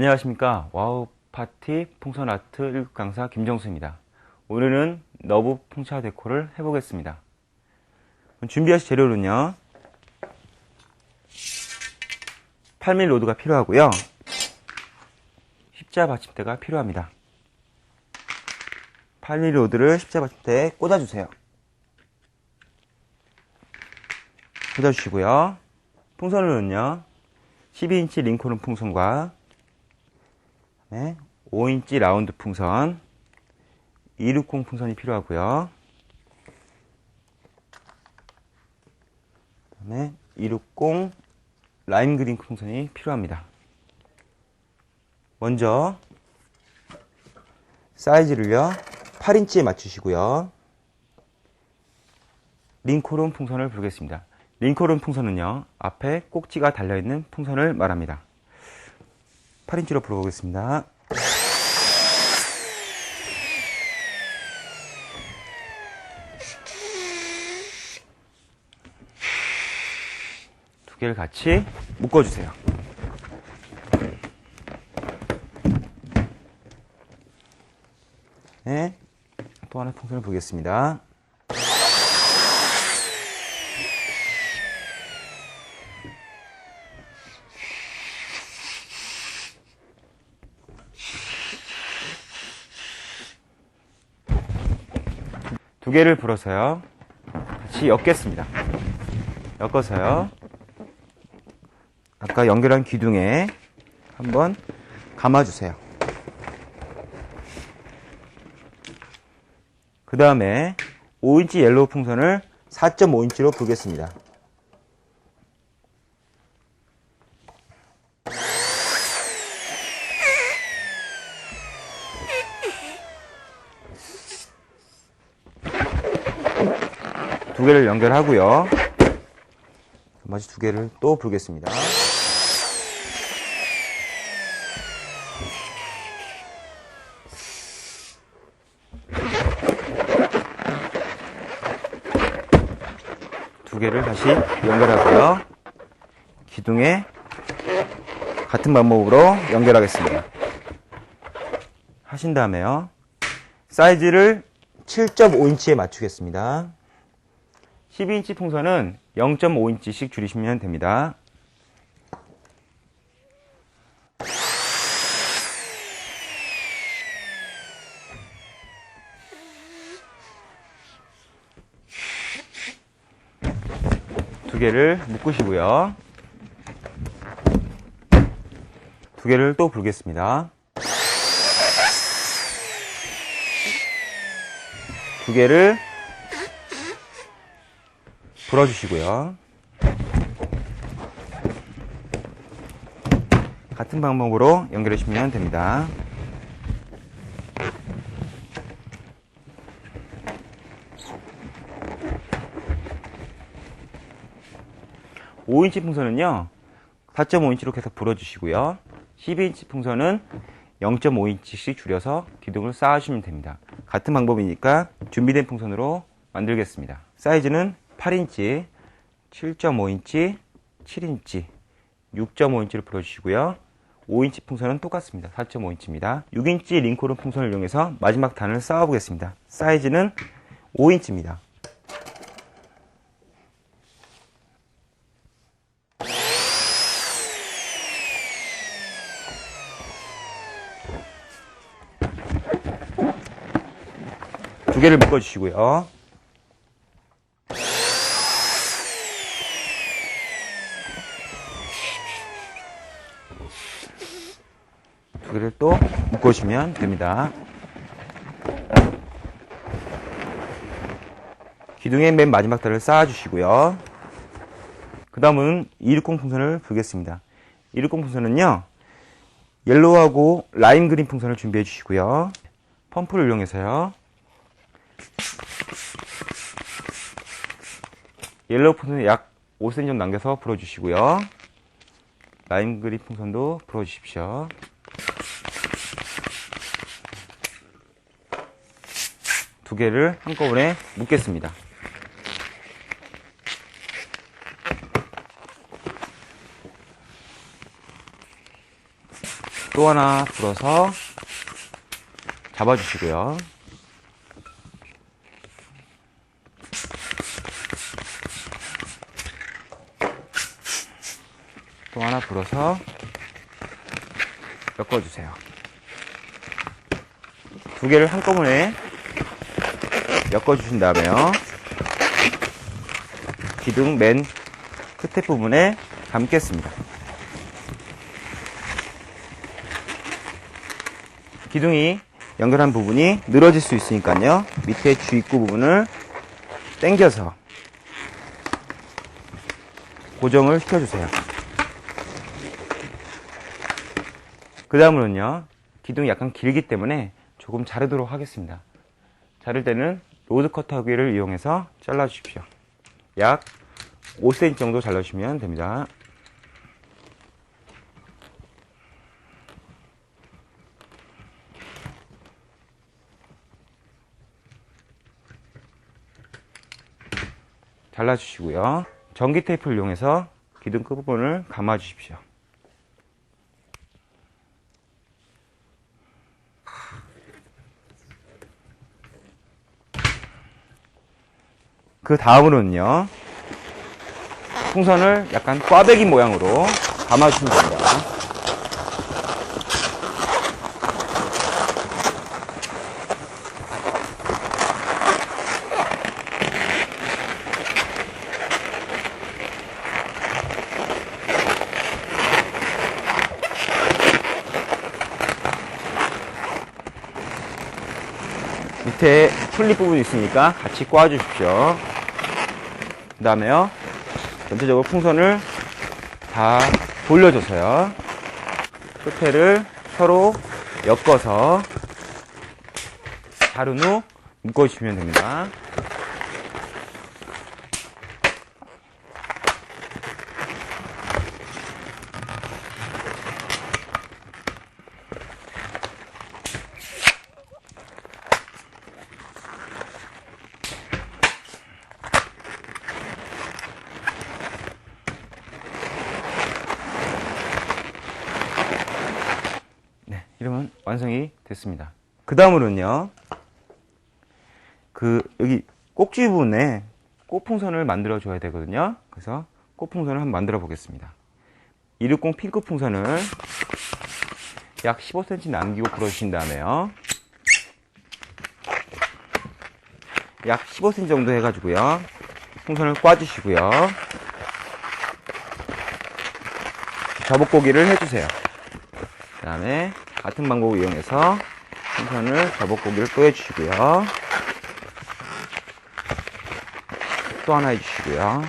안녕하십니까. 와우 파티 풍선 아트 1급 강사 김정수입니다. 오늘은 너브 풍차 데코를 해보겠습니다. 준비하실 재료는요? 8mm 로드가 필요하고요. 십자 받침대가 필요합니다. 8mm 로드를 십자 받침대에 꽂아주세요. 꽂아주시고요. 풍선으로는요 12인치 링코른 풍선과 네, 5인치 라운드 풍선 260 풍선이 필요하고요. 그다음에 260 라임 그린 풍선이 필요합니다. 먼저 사이즈를요 8인치에 맞추시고요. 링코른 풍선을 부르겠습니다. 링코른 풍선은요 앞에 꼭지가 달려있는 풍선을 말합니다 8인치로 불어보겠습니다. 두 개를 같이 묶어주세요. 네, 또 하나 풍선을 보겠습니다. 두 개를 불어서요. 같이 엮겠습니다. 엮어서요. 아까 연결한 기둥에 한번 감아주세요. 그 다음에 5인치 옐로우 풍선을 4.5인치로 불겠습니다. 두 개를 연결하고요. 나머지 두 개를 또 불겠습니다. 두 개를 다시 연결하고요. 기둥에 같은 방법으로 연결하겠습니다. 하신 다음에요. 사이즈를 7.5인치에 맞추겠습니다. 12인치 풍선은 0.5인치씩 줄이시면 됩니다. 두 개를 묶으시고요. 두 개를 또 불겠습니다. 두 개를 불어주시고요. 같은 방법으로 연결해 주시면 됩니다. (5인치) 풍선은요 (4.5인치로) 계속 불어주시고요 (12인치) 풍선은 (0.5인치씩) 줄여서 기둥을 쌓아주시면 됩니다 같은 방법이니까 준비된 풍선으로 만들겠습니다 사이즈는 8인치, 7.5인치, 7인치, 6.5인치를 불어주시고요. 5인치 풍선은 똑같습니다. 4.5인치입니다. 6인치 링코른 풍선을 이용해서 마지막 단을 쌓아보겠습니다. 사이즈는 5인치입니다. 두 개를 묶어주시고요. 두 개를 또 묶어주시면 됩니다. 기둥의 맨 마지막 달을 쌓아주시고요. 그 다음은 260 풍선을 불겠습니다. 260 풍선은요, 옐로우하고 라임 그린 풍선을 준비해 주시고요. 펌프를 이용해서요. 옐로우 풍선을 약 5cm 정도 남겨서 불어주시고요. 라임 그린 풍선도 불어주십시오. 두 개를 한꺼번에 묶겠습니다. 또 하나 불어서 잡아주시고요. 또 하나 불어서 엮어주세요. 두 개를 한꺼번에 엮어주신 다음에요. 기둥 맨 끝에 부분에 감겠습니다. 기둥이 연결한 부분이 늘어질 수 있으니까요. 밑에 주입구 부분을 당겨서 고정을 시켜주세요. 그 다음으로는요, 기둥이 약간 길기 때문에 조금 자르도록 하겠습니다. 자를 때는 로드 커터기를 이용해서 잘라주십시오. 약 5cm 정도 잘라주시면 됩니다. 잘라주시고요. 전기 테이프를 이용해서 기둥 끝부분을 감아주십시오. 그 다음으로는요, 풍선을 약간 꽈배기 모양으로 감아주시면 됩니다. 밑에 풀립 부분이 있으니까 같이 꽈주십시오. 그 다음에요, 전체적으로 풍선을 다 돌려줘서요. 끝에를 서로 엮어서 자른 후 묶어주시면 됩니다. 이러면 완성이 됐습니다. 그 다음으로는요, 그, 여기 꼭지 부분에 꽃풍선을 만들어 줘야 되거든요. 그래서 꽃풍선을 한번 만들어 보겠습니다. 260 핑크 풍선을 약 15cm 남기고 불어주신 다음에요. 약 15cm 정도 해가지고요. 풍선을 꽈주시고요. 저복고기를 해주세요. 그 다음에 같은 방법을 이용해서 풍선을 저복고기를 또 해주시고요. 또 하나 해주시고요.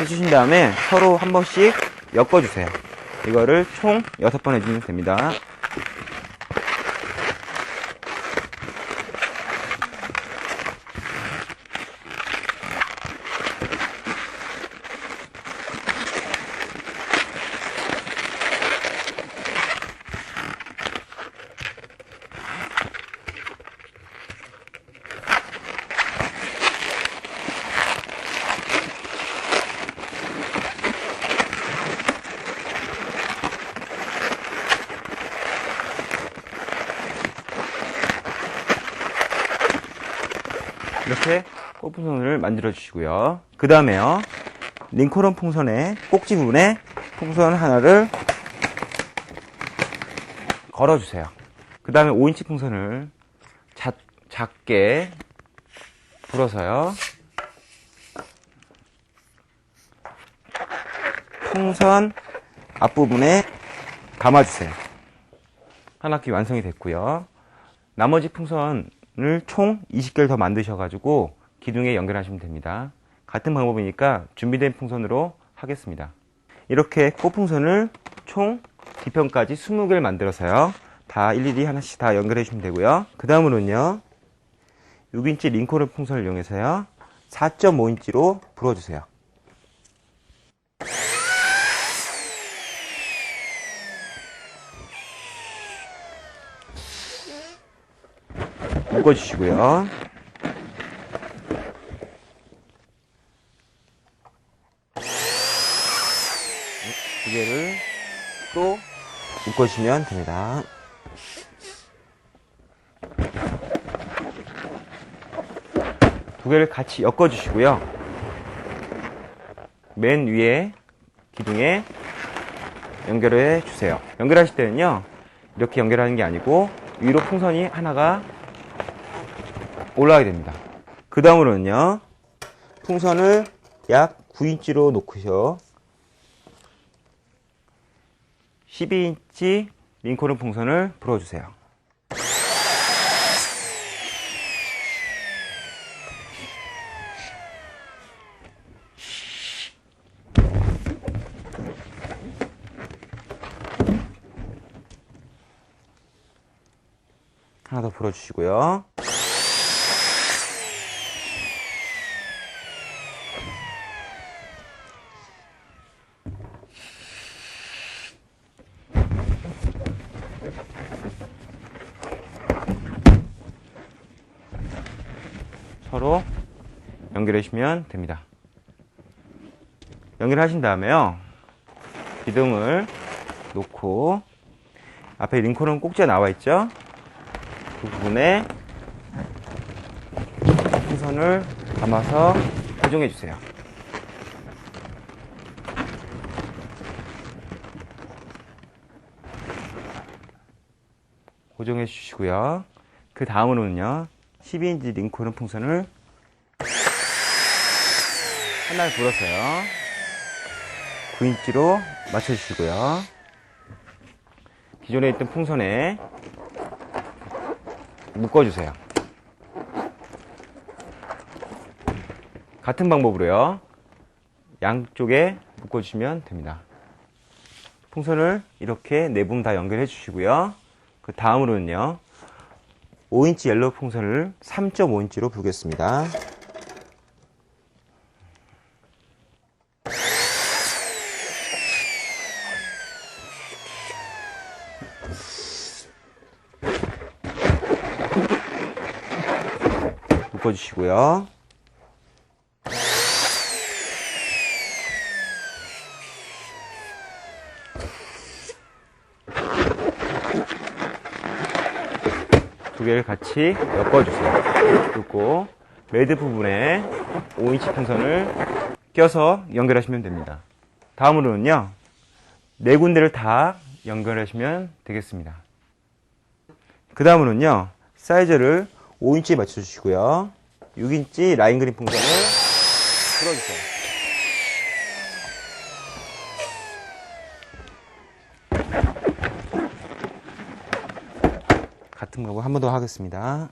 해주신 다음에 서로 한 번씩 엮어주세요. 이거를 총 6번 해주면 됩니다. 이렇게 꽃풍선을 만들어 주시고요. 그 다음에요. 링코런 풍선의 꼭지 부분에 풍선 하나를 걸어주세요. 그 다음에 5인치 풍선을 작, 작게 불어서요. 풍선 앞부분에 감아주세요. 한 학기 완성이 됐고요. 나머지 풍선을 총 20개를 더 만드셔가지고 기둥에 연결하시면 됩니다. 같은 방법이니까 준비된 풍선으로 하겠습니다. 이렇게 꽃풍선을 총 뒤편까지 20개를 만들어서요. 다 일일이 하나씩 다 연결해 주시면 되고요. 그 다음으로는요. 6인치 링코른 풍선을 이용해서요. 4.5인치로 불어주세요. 묶어주시고요. 두 개를 또 묶어주시면 됩니다. 두 개를 같이 엮어주시고요. 맨 위에 기둥에 연결해 주세요. 연결하실 때는요, 이렇게 연결하는 게 아니고, 위로 풍선이 하나가 올라가게 됩니다. 그 다음으로는요, 풍선을 약 9인치로 놓고요. 12인치 링콜은 풍선을 불어주세요. 하나 더 불어주시고요. 서로 연결해 주시면 됩니다. 연결하신 다음에요. 기둥을 놓고 앞에 링콘은 꼭지가 나와 있죠? 그 부분에 풍선을 감아서 고정해 주세요. 고정해 주시고요. 그 다음으로는요, 12인치 링콘은 풍선을 하나를 불어서요. 9인치로 맞춰주시고요. 기존에 있던 풍선에 묶어주세요. 같은 방법으로요. 양쪽에 묶어주시면 됩니다. 풍선을 이렇게 네분다 연결해 주시고요. 그 다음으로는요. 5인치 옐로우 풍선을 3.5인치로 불겠습니다. 묶어주시고요. 두 개를 같이 엮어주세요. 그리고 매드 부분에 5인치 풍선을 껴서 연결하시면 됩니다. 다음으로는요, 네 군데를 다 연결하시면 되겠습니다. 그 다음으로는요, 사이즈를 5인치에 맞춰주시고요. 6인치 라인 그린 풍선을 풀어주세요. 같은 방법 한 번 더 하겠습니다.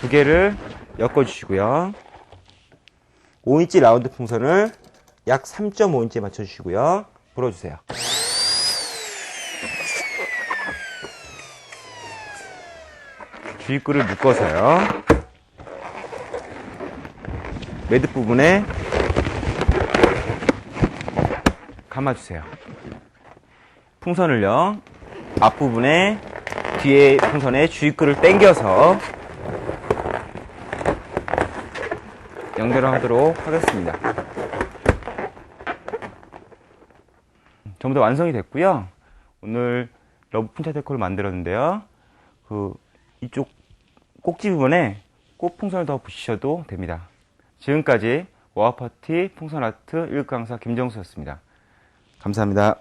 두 개를 엮어주시고요. 5인치 라운드 풍선을 약 3.5인치에 맞춰주시고요. 불어주세요. 주입구를 묶어서요. 매듭 부분에 감아주세요. 풍선을요, 앞부분에 뒤에 풍선에 주입구를 당겨서 연결하도록 하겠습니다. 전부 다 완성이 됐고요. 오늘 러브 풍차 데코를 만들었는데요. 그 이쪽 꼭지 부분에 꽃 풍선을 더 붙이셔도 됩니다. 지금까지 워아파티 풍선 아트 1강사 김정수였습니다. 감사합니다.